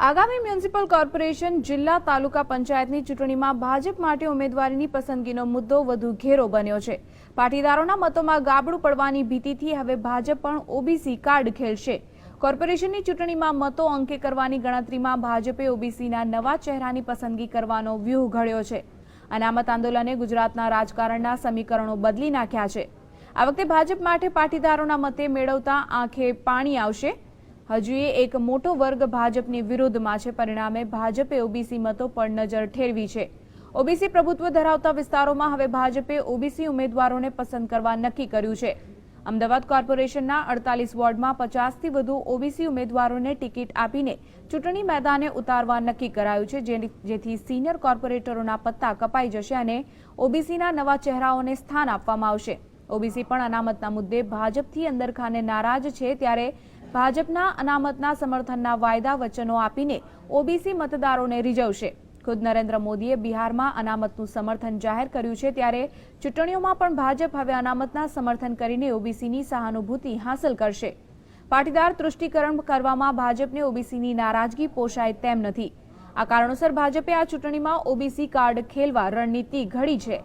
આગામી municipal corporation જિલ્લા તાલુકા પંચાયતની ચૂંટણીમાં ભાજપ માટે ઉમેદવારીની પસંદગીનો મુદ્દો વધુ ઘેરો બન્યો છે. પાટીદારોના મતોમાં ગાબડું પડવાની ભીતિથી હવે ભાજપ પણ ઓબીસી કાર્ડ ખેલશે. કોર્પોરેશનની ચૂંટણીમાં મતો અંકે કરવાની ગણતરીમાં ભાજપે ઓબીસીના નવા ચહેરાની પસંદગી કરવાનો વ્યૂહ ઘડ્યો છે. અનામત આંદોલને ગુજરાતના રાજકારણના સમીકરણો બદલી નાખ્યા છે. આ વખતે ભાજપ માટે પાટીદારોના મતે મેળવતા આંખે પાણી આવશે. હજુ એક મોટો વર્ગ ભાજપની વિરુદ્ધમાં છે. પરિણામે ભાજપે ઓબીસી મતો પર નજર ઠેરવી છે. ઓબીસી પ્રભુત્વ ધરાવતા વિસ્તારોમાં હવે ભાજપે ઓબીસી ઉમેદવારોને પસંદ કરવા નક્કી કર્યું છે. અમદાવાદ કોર્પોરેશનના અડતાલીસ વોર્ડમાં પચાસથી વધુ ઓબીસી ઉમેદવારોને ટિકિટ આપીને ચૂંટણી મેદાને ઉતારવા નક્કી કરાયું છે જેથી સિનિયર કોર્પોરેટરોના પત્તા કપાઈ જશે અને ઓબીસીના નવા ચહેરાઓને સ્થાન આપવામાં આવશે. ઓબીસી પણ અનામતના મુદ્દે ભાજપથી અંદરખાને નારાજ છે, ત્યારે ભાજપના અનામતના સમર્થનના વાયદા વચનો આપીને ઓબીસી મતદારોને રીઝવશે. ખુદ નરેન્દ્ર મોદીએ બિહારમાં અનામતનું સમર્થન જાહેર કર્યું છે ત્યારે ચૂંટણીઓમાં પણ ભાજપ હવે અનામતના સમર્થન કરીને ઓબીસીની સહાનુભૂતિ હાંસલ કરશે. પાટીદાર તૃષ્ટિકરણ કરવામાં ભાજપને ઓબીસીની નારાજગી પોષાય તેમ નથી. આ કારણોસર ભાજપે આ ચૂંટણીમાં ઓબીસી કાર્ડ ખેલવા રણનીતિ ઘડી છે.